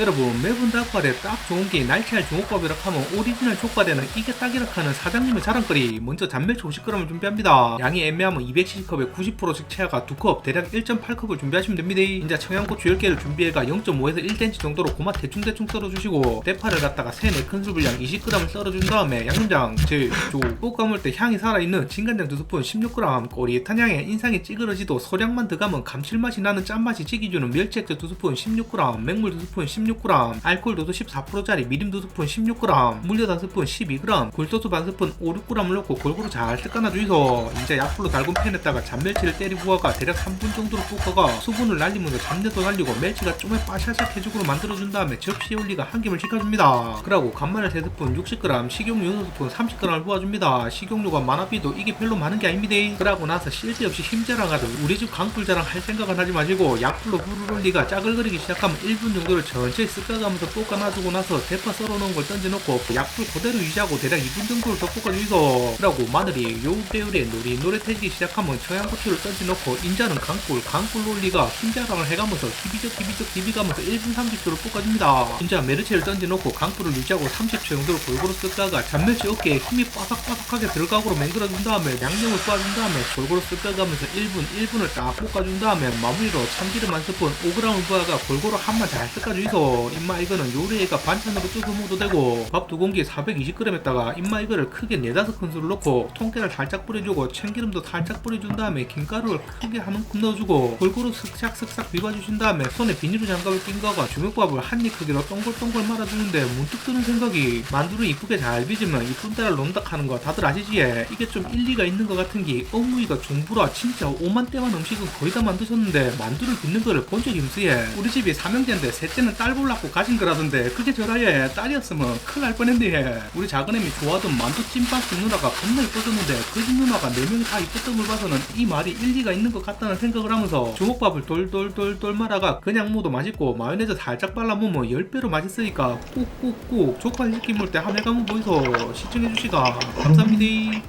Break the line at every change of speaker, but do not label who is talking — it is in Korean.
여러분 매분 닭발에 딱 좋은 게 날치알 중국밥이라 하면 오리지널 족발에는 이게 딱이라 하는 사장님의 자랑거리. 먼저 잔멸치 50g을 준비합니다. 양이 애매하면 270컵에 90%씩 체화가 2컵 대략 1.8컵을 준비하시면 됩니다. 이제 청양고추 10개를 준비해가 0.5에서 1cm 정도로 고마 대충대충 썰어주시고 대파를 갖다가 3, 4큰술 분량 20g을 썰어준 다음에 양념장 제조 볶 감을 때 향이 살아있는 진간장 2스푼 16g 꼬릿한 향에 인상이 찌그러지도 소량만 더가면 감칠맛이 나는 짠맛이 지기주는 멸치액젓 2스푼 16g 맹물 2스푼 16g 알코올 도수 14%짜리 미림 2스푼 16g 물엿 1스푼 12g 굴소스 반 스푼 5, 6g을 넣고 골고루 잘 섞어놔 주이소. 이제 약불로 달군 팬에다가 잔멸치를 때리 부어가 대략 3분 정도로 볶아가 수분을 날리면서 잡내도 날리고 멸치가 좀에 빠샤샥 해죽으로 만들어준 다음에 접시에 올리가 한 김을 식혀줍니다. 그리고 간마늘 3스푼 60g 식용유 6스푼 30g을 부어줍니다. 식용유가 많아비도 이게 별로 많은 게 아닙니다. 그러고 나서 쓸데없이 힘자랑하듯 우리 집 강불 자랑 할 생각은 하지 마시고 약불로 올리가 짜글거리기 시작하면 1분 정도를 천 천히 섞어가면서 볶아놔주고 나서 대파 썰어놓은 걸 던져놓고 약불 그대로 유지하고 대략 2분 정도를 더 볶아주이소 그러고 마늘이 요 배율에 노릿노릿해지기 시작하면 청양고추를 던져놓고 인자는 강불 강불 올리가 힘자랑을 해가면서 기비적 기비적 기비가면서 1분 30초를 볶아줍니다. 인자 메르체를 던져놓고 강불을 유지하고 30초 정도를 골고루 섞다가 잔멸치 어깨에 힘이 바삭바삭하게 들어가고로 맹글어준 다음에 양념을 빻아준 다음에 골고루 섞어가면서 1분 1분을 딱 볶아준 다음에 마무리로 참기름 한 스푼 5g을 부어가 골고루 한번 잘 섞어주이소 임마 이거는 요리에가 반찬으로 뜯어 먹어도 되고 밥 두 공기 420g에다가 임마 이거를 크게 4, 5큰술을 넣고 통깨를 살짝 뿌려주고 참기름도 살짝 뿌려준 다음에 김가루를 크게 한 움큼 넣어주고 골고루 슥싹 슥싹 비벼주신 다음에 손에 비닐로 장갑을 낀 거가 주먹밥을 한 입 크기로 동글동글 말아주는데 문득 드는 생각이 만두를 이쁘게 잘 빚으면 이쁜 딸을 논다 하는 거 다들 아시지? 이게 좀 일리가 있는 것 같은 게 어머니가 중부라 진짜 오만 대만 음식은 거의 다 만드셨는데 만두를 빚는 거를 본 적이 없어요 우리 집이 삼형제인데 셋째는 딸 볼라고 가진 거라던데 그게 저라예 딸이었으면 큰일 날 뻔했네. 예. 우리 작은애미 좋아하던 만두 찐빵 집 누나가 겁나 이뻐졌는데 그 집 누나가 네 명이 다 이뻤던 걸 봐서는 이 말이 일리가 있는 것 같다는 생각을 하면서 주먹밥을 돌돌돌돌 말아가 그냥 먹어도 맛있고 마요네즈 살짝 발라 먹으면 10배로 맛있으니까 꾹꾹꾹 족발 익힘 물때 한해가 한번 보이소. 시청해주시가 감사합니다